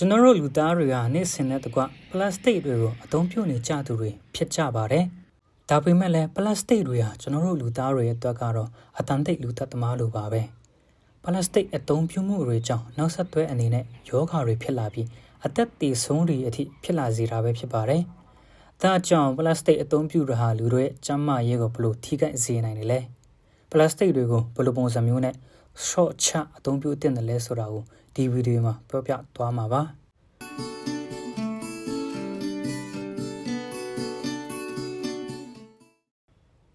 ကျွန်တော်တို့လူသားတွေကနေ့စဉ်နဲ့တကွပလတ်စတစ်တွေကိုအသုံးပြုနေကြသူတွေဖြစ်ကြပါတယ်။ဒါပေမဲ့လည်းပလတ်စတစ်တွေဟာကျွန်တော်တို့လူသားတွေရဲ့အတွက်ကတော့အတန်တိတ်လူသက်သမားလိုပါပဲ။ပလတ်စတစ်အသုံးပြုမှုတွေကြောင့်နောက်ဆက်တွဲအနေနဲ့ယောဂါတွေဖြစ်လာပြီးအသက်တည်ဆုံးတွေအထိဖြစ်လာစေတာပဲဖြစ်ပါတယ်။ဒါကြောင့်ပလတ်စတစ်အသုံးပြုတာဟာလူတွေရဲ့ကျန်းမာရေးကိုဘလို့ထိခိုက်စေနိုင်တယ်လဲ။ပလတ်စတစ်တွေကိုဘလို့ပုံစံမျိုးနဲ့ short ချအသုံးပြုတင်တယ်လဲဆိုတာကိုဒီဗီဒီယိုမှာပြောပြသွားမှာပါ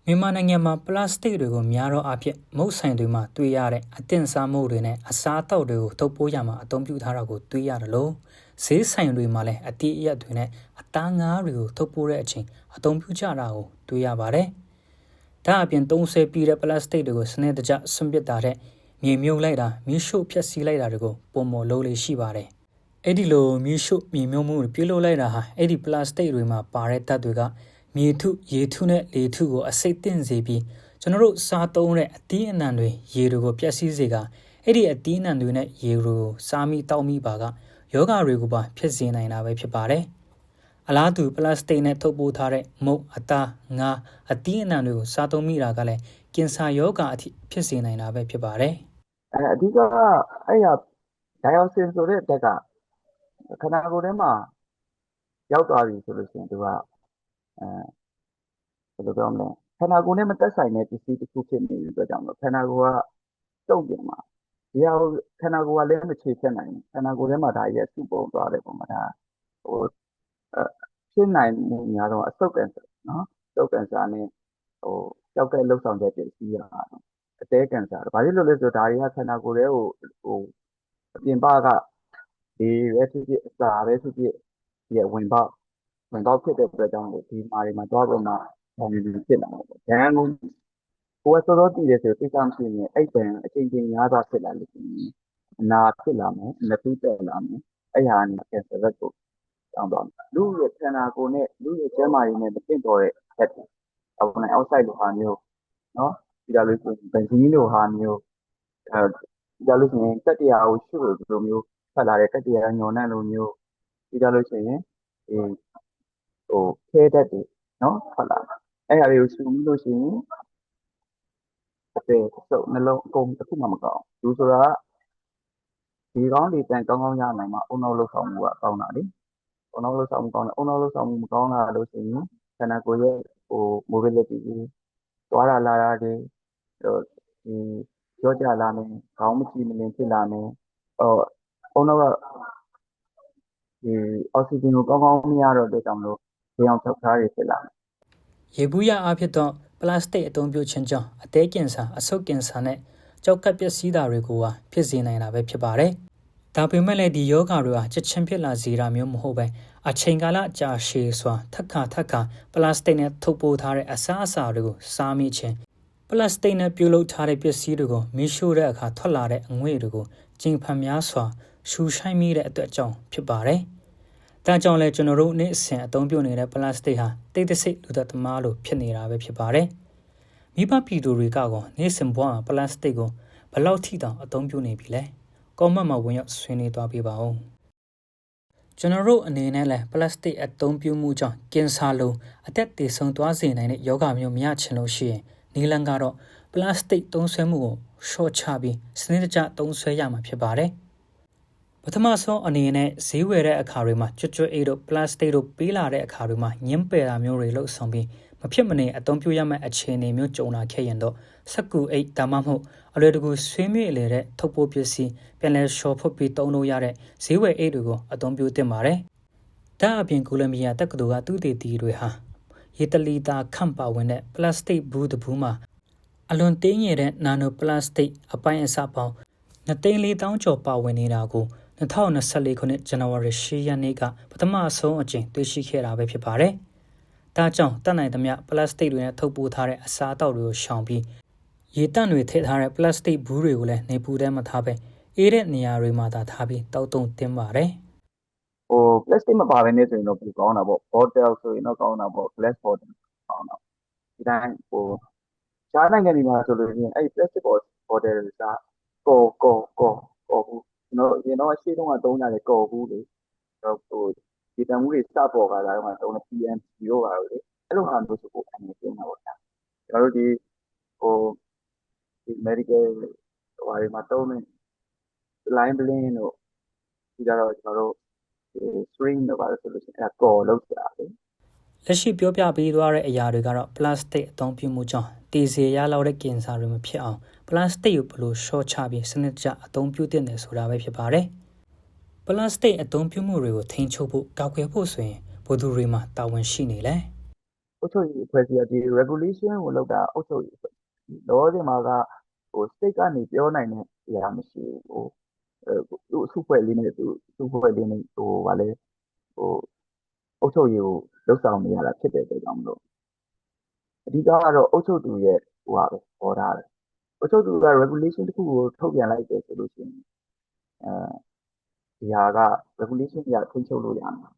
မြန်မာနိုင်ငံမှာပလတ်စတစ်တွေကိုများတော့အဖြစ်မုတ်ဆိုင်တွေမှာတွေ့ရတဲ့အသင့်စားမှုတွေနဲ့အစားအသောက်တွေကိုထုတ်ပိုးရမှာအသုံးပြုထားတာကိုတွေ့ရတယ်လို့ဈေးဆိုင်တွေမှာလည်းအတိအယက်တွေနဲ့အသားငါးတွေကိုထုတ်ပိုးတဲ့အချိန်အသုံးပြုကြတာကိုတွေ့ရပါတယ်။ဒါအပြင်သုံးဆဲပြီးတဲ့ပလတ်စတစ်တွေကိုစနစ်တကျဆွန့်ပစ်တာတဲ့ မြေမြုပ်လိုက်တာမြေရှို့ဖျက်ဆီးလိုက်တာတွေကိုပုံမလို့လေးရှိပါတယ်။အဲ့ဒီလိုမြေရှို့မြေမြုပ်မှုတွေပြုလုပ်လိုက်တာဟာအဲ့ဒီပလတ်စတစ်တွေမှာပါတဲ့ဓာတ်တွေကမြေထုရေထုနဲ့လေထုကိုအစိတ်တင့်စေပြီးကျွန်တော်တို့စားသုံးတဲ့အသီးအနှံတွေရေတွေကိုပျက်စီးစေကအဲ့ဒီအသီးအနှံတွေနဲ့ရေတွေကိုစားမိတောက်မိပါကယောဂတွေကိုပါဖြစ်စေနိုင်တာပဲဖြစ်ပါတယ်။အလားတူပလတ်စတစ်နဲ့ထုတ်ပိုးထားတဲ့မုတ်အသားငါအသီးအနှံတွေကိုစားသုံးမိတာကလည်းကင်ဆာယောဂအထိဖြစ်စေနိုင်တာပဲဖြစ်ပါတယ်။ အဲအဓိကအဲ့ရဒိုင်အောစင်ဆိုတဲ့တက်ကခန္ဓာကိုယ်ထဲမှာရောက်သွားပြီဆိုလို့ရှိရင်သူကအဲဘယ်လိုပြောမလဲခန္ဓာကိုယ်နဲ့မသက်ဆိုင်တဲ့ပစ္စည်းတစ်ခုဖြစ်နေတဲ့အတွက်ကြောင့်ခန္ဓာကိုယ်ကတုံ့ပြန်မှာဒီဟာခန္ဓာကိုယ်ကလည်းမချေဖြတ်နိုင်ဘူးခန္ဓာကိုယ်ထဲမှာဒါရဲ့စုပုံသွားတယ်ပုံမှာဒါဟိုဖြစ်နိုင်မှုများတော့အဆုတ်ကန်ဆာနော်ဆုတ်ကန်ဆာနဲ့ဟိုကြောက်ကဲလှုပ်ဆောင်ချက်ပစ္စည်းရတာ အသေးကန်ဆာဘာဖြစ်လို့လဲဆိုတော့ဒါတွေကခန္ဓာကိုယ်ရဲ့ဟိုဟိုအပြင်ဘကဒီပဲဖြစ်ဖြစ်အစာပဲဖြစ်ဖြစ်ဒီဝင်ပေါက်ဝင်ပေါက်ဖြစ်တဲ့အတွက်ကြောင့်ဒီမာတွေမှာသွားပေါ်မှာဘာလို့ဖြစ်လာလဲ။ဒဏ်ကိုကိုယ်စောစောတည်တယ်ဆိုသိစားမရှိရင်အဲ့ဒဏ်အချိန်ချင်းများသွားဖြစ်လာလို့ရှိရင်အနာဖြစ်လာမယ်၊လက်ပြီးတက်လာမယ်။အဲ့ဟာကနေကင်ဆာရက်ကိုတောင်းသွားမယ်။လူရဲ့ခန္ဓာကိုယ်နဲ့လူရဲ့ကျန်းမာရေးနဲ့မတင့်တော်တဲ့ဖက်တွေ။အောက်နဲ့အောက်ဆိုက်လိုဟာမျိုးနော် ပြီးတော့လို့ရှိရင်ဘန်ဇီးလိုဟာမျိုးအဲပြီးတော့လို့ရှိရင်တက်တရားကိုရှုလို့ဒီလိုမျိုးဖတ်လာတဲ့တက်တရားညော်နှံ့လိုမျိုးပြီးတော့လို့ရှိရင်ဒီဟိုခဲတက်တွေနော်ဖတ်လာအဲ့ဟာတွေကိုရှုပြီးလို့ရှိရင်အပေစုပ်နှလုံးအကုန်တစ်ခုမှမကောင်းဘူးဆိုတာဒီကောင်းဒီတန်ကောင်းကောင်းရနိုင်မှာအုံနောက်လှုပ်ဆောင်မှုကကောင်းတာလေအုံနောက်လှုပ်ဆောင်မှုကောင်းတယ်အုံနောက်လှုပ်ဆောင်မှုမကောင်းတာလို့ရှိရင်ခန္ဓာကိုယ်ရဲ့ဟို mobility သွားတာလာတာတွေဟိုဒီ ကြောကြလာမယ်ခေါင်းမကြည့်မလင်ဖြစ်လာမယ်ဟိုအုံနောက်ကဒီအောက်ဆီဂျင်ကိုကောင်းကောင်းမရတော့တဲ့ကြောင့်မလို့ဘေးအောင်ထုတ်ထားတွေဖြစ်လာတယ်ရေဘူးရအဖြစ်တော့ပလတ်စတစ်အသုံးပြုခြင်းကြောင့်အသေးကင်ဆာအဆုတ်ကင်ဆာနဲ့ကြောက်ကပ်ပျက်စီးတာတွေကိုပါဖြစ်စေနိုင်တာပဲဖြစ်ပါတယ်။ဒါပေမဲ့လည်းဒီယောဂါတွေဟာချက်ချင်းဖြစ်လာစေတာမျိုးမဟုတ်ပဲအချိန်ကာလကြာရှည်စွာထက်ခါထက်ခါပလတ်စတစ်နဲ့ထုတ်ပိုးထားတဲ့အစားအစာတွေကိုစားမိခြင်း ပလတ်စတစ်နဲ့ပြုလုပ်ထားတဲ့ပစ္စည်းတွေကိုမီးရှို့တဲ့အခါထွက်လာတဲ့အငွေ့တွေကိုကျင်ဖန်များစွာရှူဆိုင်မိတဲ့အတွက်ကြောင့်ဖြစ်ပါတယ်။ဒါကြောင့်လဲကျွန်တော်တို့နေ့အစဉ်အသုံးပြုနေတဲ့ပလတ်စတစ်ဟာတိတ်တဆိတ်လူသက်သမားလိုဖြစ်နေတာပဲဖြစ်ပါတယ်။မိဘပြည်သူတွေကကောနေ့စဉ်ဘဝပလတ်စတစ်ကိုဘလောက်ထိတောင်အသုံးပြုနေပြီလဲ။ကောမန့်မှာဝင်ရောက်ဆွေးနွေးသွားပြပါဦး။ကျွန်တော်တို့အနေနဲ့လည်းပလတ်စတစ်အသုံးပြုမှုကြောင့်ကင်ဆာလိုအသက်သေဆုံးသွားစေနိုင်တဲ့ယောဂမျိုးမရချင်လို့ရှိရင် နီလန်ကတော့ပလတ်စတစ်သုံးဆွဲမှုကိုရှော့ချပြီးစနစ်တကျသုံးဆွဲရမှာဖြစ်ပါတယ်။ပထမဆုံးအနေနဲ့ဈေးဝယ်တဲ့အခါတွေမှာကျွတ်ကျွတ်အေးတို့ပလတ်စတစ်တို့ပေးလာတဲ့အခါတွေမှာညှင်းပယ်တာမျိုးတွေလှုပ်ဆောင်ပြီးမဖြစ်မနေအသုံးပြုရမယ့်အခြေအနေမျိုးကြုံလာခဲ့ရင်တော့စက်ကူအိတ်ဒါမှမဟုတ်အလွယ်တကူဆွေးမြေ့လေတဲ့ထုတ်ပိုးပစ္စည်းပြန်လည်ရှော့ဖွတ်ပြီးသုံးလို့ရတဲ့ဈေးဝယ်အိတ်တွေကိုအသုံးပြုသင့်ပါတယ်။ဒါအပြင်ကိုလံဘီယာတက္ကသိုလ်ကသူတေတီတွေဟာ ရေတလီတာခန့်ပါဝင်တဲ့ပလတ်စတစ်ဘူးတဘူးမှာအလွန်တင်းငယ်တဲ့နာနိုပလတ်စတစ်အပိုင်းအစပေါင်း2,400ကျော်ပါဝင်နေတာကို2024ခုနှစ်ဇန်နဝါရီ10ရက်နေ့ကပထမဆုံးအကြိမ်တွေ့ရှိခဲ့တာပဲဖြစ်ပါတယ်။ဒါကြောင့်တတ်နိုင်သမျှပလတ်စတစ်တွေနဲ့ထုတ်ပိုးထားတဲ့အစားအသောက်တွေကိုရှောင်ပြီးရေတန့်တွေထည့်ထားတဲ့ပလတ်စတစ်ဘူးတွေကိုလည်းနေပူထဲမှာထားပဲအေးတဲ့နေရာတွေမှာသာထားပြီးတောက်တုံတင်ပါတယ်။ ဟို plastic မပါဘဲနဲ့ဆိုရင်တော့ပိုကောင်းတာပေါ့ bottle ဆိုရင်တော့ကောင်းတာပေါ့ glass bottle ကောင်းတာဒီတိုင်းဟိုရှားနိုင်ငံတွေမှာဆိုလို့ရှိရင်အဲ့ plastic bottle တွေကကော်ကော်ကော်ကော်ဘူးကျွန်တော်အရင်တော့အရှိတုန်းကသုံးကြတယ်ကော်ဘူးလေတော့ဟိုဒီတံမှုတွေစပေါ်လာတာတော့တုံးတဲ့ PMC ရောပါလို့လေအဲ့လိုဟာမျိုးဆိုပိုအနေကျင်းတာပေါ့ဗျာကျွန်တော်တို့ဒီဟိုဒီ medical ဟိုဟာတွေမှာတုံးတဲ့ line blend တို့ဒီတော့ကျွန်တော်တို့ ဒီ string တို့ပါလို့ဆိုလို့ရှိရင်အဲ့ဒါ core လောက်ကြတယ်လက်ရှိပြောပြပေးသွားတဲ့အရာတွေကတော့ပလတ်စတစ်အသုံးပြုမှုကြောင့်တည်စေရလောက်တဲ့ကင်ဆာတွေမဖြစ်အောင်ပလတ်စတစ်ကိုဘယ်လိုရှော့ချပြီးစနစ်တကျအသုံးပြုသင့်တယ်ဆိုတာပဲဖြစ်ပါတယ်ပလတ်စတစ်အသုံးပြုမှုတွေကိုထိန်းချုပ်ဖို့ကောက်ွယ်ဖို့ဆိုရင်ဘယ်သူတွေမှာတာဝန်ရှိနေလဲအုပ်ချုပ်ရေးအဖွဲ့အစည်းကဒီ regulation ကိုလောက်တာအုပ်ချုပ်ရေးအဖွဲ့လောဆယ်မှာကဟို state ကနေပြောနိုင်တဲ့အရာမရှိဘူးဟိုအဲသူအစုဖွဲ့လေးနဲ့သူအစုဖွဲ့လေးနဲ့ဟိုဗာလဲ ဟိုအုပ်ချုပ်ရေးကိုလှုပ်ဆောင်နေရတာဖြစ်တဲ့အတွက်ကြောင့်မလို့အဓိကကတော့အုပ်ချုပ်သူရဲ့ဟိုဟာပဲဟောတာတယ်အုပ်ချုပ်သူက regulation တစ်ခုကိုထုတ်ပြန်လိုက်တယ်ဆိုလို့ရှိရင်အဲဒီဟာက regulation ကြီးထိန်းချုပ်လို့ရမှာ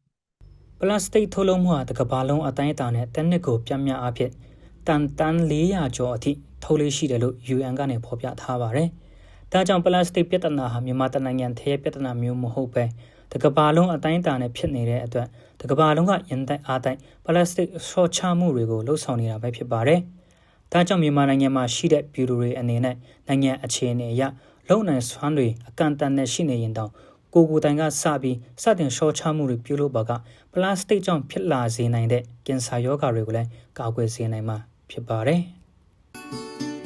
ပလတ်စတစ်ထုတ်လုပ်မှုဟာတစ်ကမ္ဘာလုံးအတိုင်းအတာနဲ့တစ်နှစ်ကိုပြန့်မြအဖြစ်တန်တန်400ကျော်အထိထုတ်လေးရှိတယ်လို့ UN ကနေဖော်ပြထားပါတယ်။ဒါကြောင့်ပလတ်စတစ်ပြဿနာဟာမြန်မာတိုင်းနိုင်ငံထဲပြဿနာမျိုးမဟုတ်ပဲ တစ်ကမ္ဘာလုံးအတိုင်းအတာနဲ့ဖြစ်နေတဲ့အတွက်တစ်ကမ္ဘာလုံးကယင်တိုက်အားတိုက်ပလတ်စတစ်ဆော့ချမှုတွေကိုလှုပ်ဆောင်နေတာပဲဖြစ်ပါတယ်။ဒါကြောင့်မြန်မာနိုင်ငံမှာရှိတဲ့ပြည်သူတွေအနေနဲ့နိုင်ငံအခြေအနေအရလုံနိုင်စွမ်းတွေအကန့်အသတ်နဲ့ရှိနေရင်တောင်ကိုကိုတိုင်ကစပြီးစတင်ရှော့ချမှုတွေပြုလုပ်ပါကပလတ်စတစ်ကြောင့်ဖြစ်လာစေနိုင်တဲ့ကင်ဆာရောဂါတွေကိုလည်းကာကွယ်စေနိုင်မှာဖြစ်ပါတယ်။